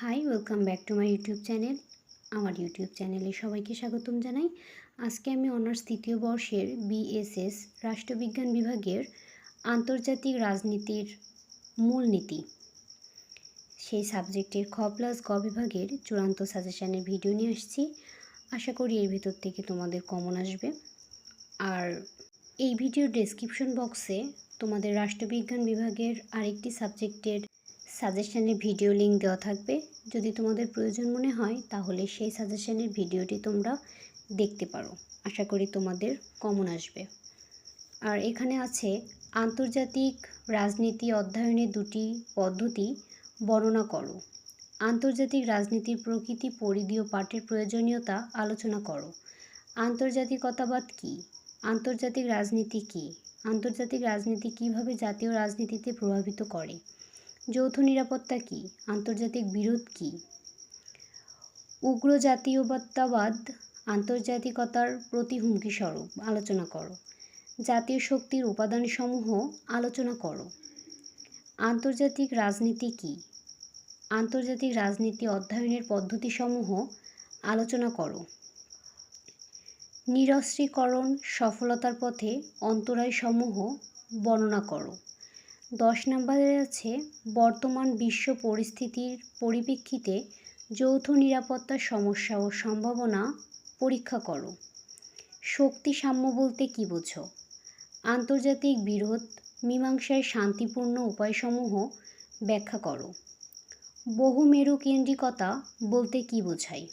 Hi welcome back to my YouTube channel আমার YouTube চ্যানেলে সবাইকে স্বাগতম জানাই। আজকে আমি অনার্স তৃতীয় বর্ষের বিএসএস রাষ্ট্রবিজ্ঞান বিভাগের আন্তর্জাতিক রাজনীতির মূলনীতি। সেই সাবজেক্টের খ প্লাস গ বিভাগের চূড়ান্ত সাজেশানের ভিডিও নিয়ে আসছি। আশা করি এর ভেতর থেকে তোমাদের কমন আসবে। আর এই ভিডিওর ডেসক্রিপশন বক্সে তোমাদের রাষ্ট্রবিজ্ঞান বিভাগের আরেকটি সাবজেক্টের সাজেশানের ভিডিও লিঙ্ক দেওয়া থাকবে। যদি তোমাদের প্রয়োজন মনে হয়, তাহলে সেই সাজেশানের ভিডিওটি তোমরা দেখতে পারো। আশা করি তোমাদের কমন আসবে। আর এখানে আছে, আন্তর্জাতিক রাজনীতি অধ্যয়নের দুটি পদ্ধতি বর্ণনা করো। আন্তর্জাতিক রাজনীতির প্রকৃতি, পরিধি ও পাঠের প্রয়োজনীয়তা আলোচনা করো। আন্তর্জাতিকতাবাদ কী? আন্তর্জাতিক রাজনীতি কী? আন্তর্জাতিক রাজনীতি কীভাবে জাতীয় রাজনীতিতে প্রভাবিত করে? যৌথ নিরাপত্তা কী? আন্তর্জাতিক বিরোধ কী? উগ্র জাতীয়তাবাদ আন্তর্জাতিকতার প্রতি হুমকি স্বরূপ আলোচনা করো। জাতীয় শক্তির উপাদানসমূহ, আলোচনা করো। আন্তর্জাতিক রাজনীতি কী? আন্তর্জাতিক রাজনীতি অধ্যয়নের পদ্ধতিসমূহ, আলোচনা করো। নিরস্ত্রীকরণ, সফলতার পথে অন্তরায়সমূহ, বর্ণনা করো। দশ নম্বরে আছে, বর্তমান বিশ্ব পরিস্থিতির পরিপ্রেক্ষিতে যৌথ নিরাপত্তার সমস্যা ও সম্ভাবনা পরীক্ষা করো। শক্তি সাম্য বলতে কী বোঝো? আন্তর্জাতিক বিরোধ, মীমাংসায় শান্তিপূর্ণ উপায়সমূহ ব্যাখ্যা করো। বহুমেরু কেন্দ্রিকতা বলতে কী বোঝায়?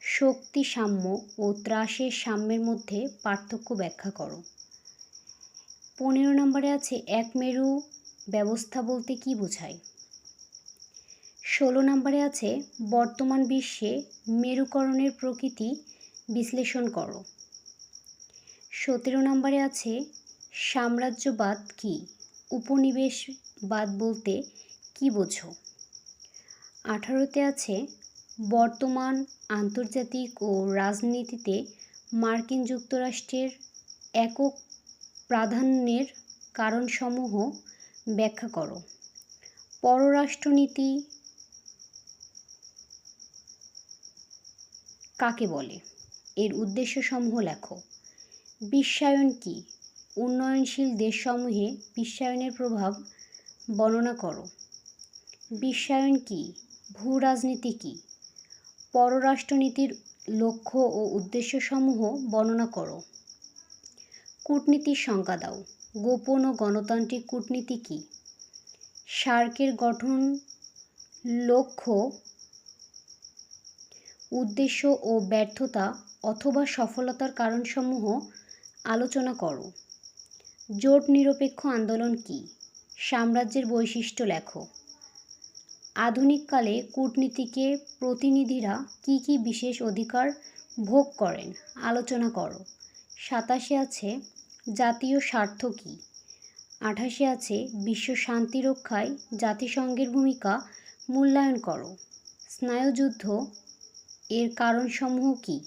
শক্তি সাম্য ও ত্রাসের সাম্যের মধ্যে পার্থক্য ব্যাখ্যা করো। পনেরো নম্বরে আছে এক মেরু ব্যবস্থা বলতে কী বোঝায়? ষোলো নম্বরে আছে বর্তমান বিশ্বে মেরুকরণের প্রকৃতি বিশ্লেষণ করো। সতেরো নম্বরে আছে সাম্রাজ্যবাদ কী? উপনিবেশবাদ বলতে কী বোঝো? আঠারোতে আছে বর্তমান আন্তর্জাতিক ও রাজনীতিতে মার্কিন যুক্তরাষ্ট্রের একক প্রাধান্যের কারণসমূহ ব্যাখ্যা করো। পররাষ্ট্রনীতি কাকে বলে? এর উদ্দেশ্যসমূহ লেখো। বিশ্বায়ন কী? উন্নয়নশীল দেশসমূহে বিশ্বায়নের প্রভাব বর্ণনা করো। বিশ্বায়ন কী? ভূ রাজনীতি কী? পররাষ্ট্রনীতির লক্ষ্য ও উদ্দেশ্যসমূহ বর্ণনা করো। কূটনীতির সংজ্ঞা দাও। গোপন ও গণতান্ত্রিক কূটনীতি কী? সার্কের গঠন, লক্ষ্য, উদ্দেশ্য ও ব্যর্থতা অথবা সফলতার কারণসমূহ আলোচনা করো। জোট নিরপেক্ষ আন্দোলন কী? সাম্রাজ্যের বৈশিষ্ট্য লেখো। আধুনিককালে কূটনীতিকে প্রতিনিধিরা কী কী বিশেষ অধিকার ভোগ করেন? আলোচনা করো। সাতাশে আছে জাতীয় স্বার্থ কী? আঠাশে আছে বিশ্ব শান্তি রক্ষায় জাতিসংঘের ভূমিকা মূল্যায়ন করো। স্নায়ুযুদ্ধ এর কারণসমূহ কী?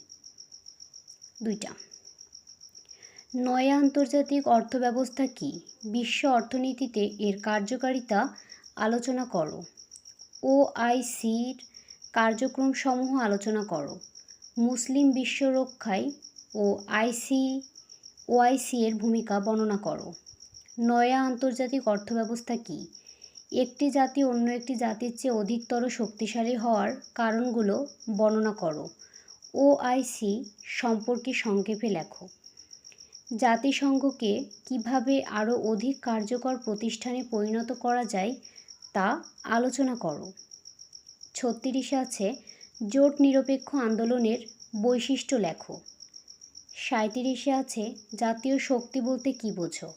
দুইটা। নয়া আন্তর্জাতিক অর্থব্যবস্থা কী? বিশ্ব অর্থনীতিতে এর কার্যকারিতা আলোচনা করো। ও ওআইসির কার্যক্রমসমূহ আলোচনা করো। মুসলিম বিশ্ব রক্ষায় ও আইসি, ওআইসি এর ভূমিকা বর্ণনা করো। নয়া আন্তর্জাতিক অর্থব্যবস্থা কী? একটি জাতি অন্য একটি জাতির চেয়ে অধিকতর শক্তিশালী হওয়ার কারণগুলো বর্ণনা করো। ওআইসি সম্পর্কে সংক্ষেপে লেখো। জাতিসংঘকে কীভাবে আরও অধিক কার্যকর প্রতিষ্ঠানে পরিণত করা যায় তা আলোচনা করো। ছত্রিশে আছে জোট নিরপেক্ষ আন্দোলনের বৈশিষ্ট্য লেখো। সাঁত্রিশে আছে, জাতীয় শক্তি বলতে কী বোঝো?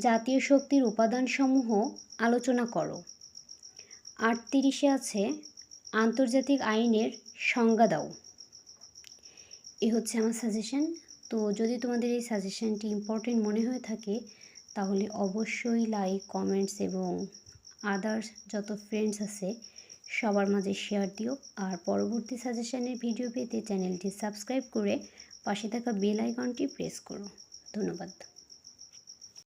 জাতীয় শক্তির উপাদানসমূহ আলোচনা করো। আটত্রিশে আছে, আন্তর্জাতিক আইনের সংজ্ঞা দাও। এ হচ্ছে আমার সাজেশন তো যদি তোমাদের এই সাজেশনটি ইম্পর্টেন্ট মনে হয়ে থাকে, তাহলে অবশ্যই লাইক কমেন্টস এবং আদার্স যত ফ্রেন্ডস আছে, সবার মাঝে শেয়ার দিও। আর পরবর্তী সাজেশনের ভিডিও পেতে চ্যানেলটি সাবস্ক্রাইব করে পাশে থাকা বেল আইকনটি প্রেস করো। ধন্যবাদ।